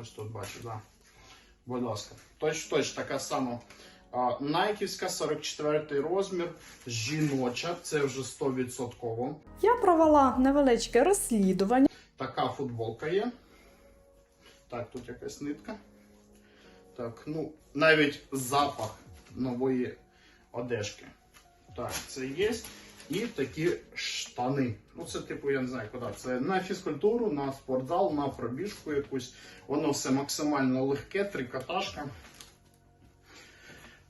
Ось тут бачу, так. Да. Будь ласка. Точ, точ, така сама. Найківська 44 розмір, жіноча, це вже 100%. Я провела невеличке розслідування. Така футболка є. Так, тут якась нитка. Так, ну, навіть запах нової одежки. Так, це є. І такі штани. Ну, це, типу, я не знаю куди. Це на фізкультуру, на спортзал, на пробіжку якусь. Воно все максимально легке, трикотажка.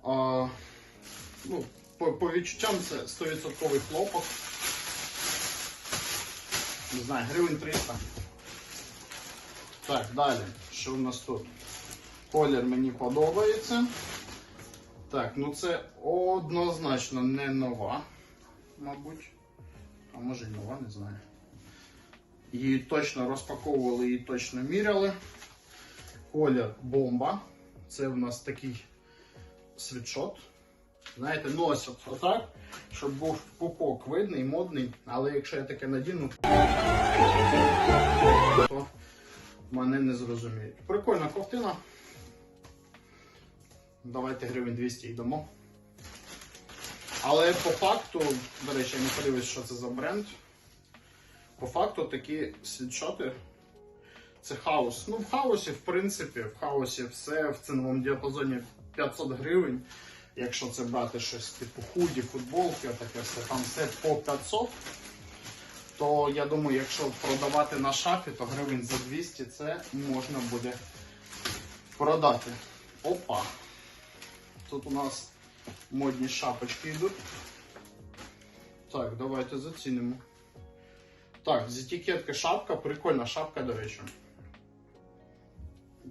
А, ну, по, по відчуттям це 100% хлопок. Не знаю, гривень 300. Так, далі. Що в нас тут? Колір мені подобається. Так, ну це однозначно не нова, мабуть. А може й нова, не знаю. Її точно розпаковували, її точно міряли. Колір бомба. Це в нас такий світшот. Знаєте, носять отак, щоб був пупок видний, модний, але якщо я таке надіну, то мене не зрозуміють. Прикольна ковтина. Давайте гривень 200 йдемо. Але по факту, до речі, я не подивився, що це за бренд. По факту такі світшоти це хаос. Ну, в хаосі, в принципі, в хаосі все в ціновому діапазоні 500 гривень. Якщо це брати щось типу худі, футболки, таке все, там все по 500. То я думаю, якщо продавати на шафі, то гривень за 200 це можна буде продати. Опа! Тут у нас модні шапочки йдуть. Так, давайте зацінимо. Так, з етикетки шапка, прикольна шапка, до речі.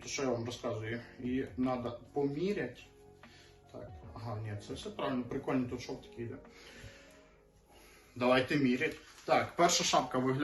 То що я вам розказую? Її треба поміряти. Так, ага, ні, це все правильно, прикольно тут шов такий йде. Давайте міряти. Так, перша шапка виглядає.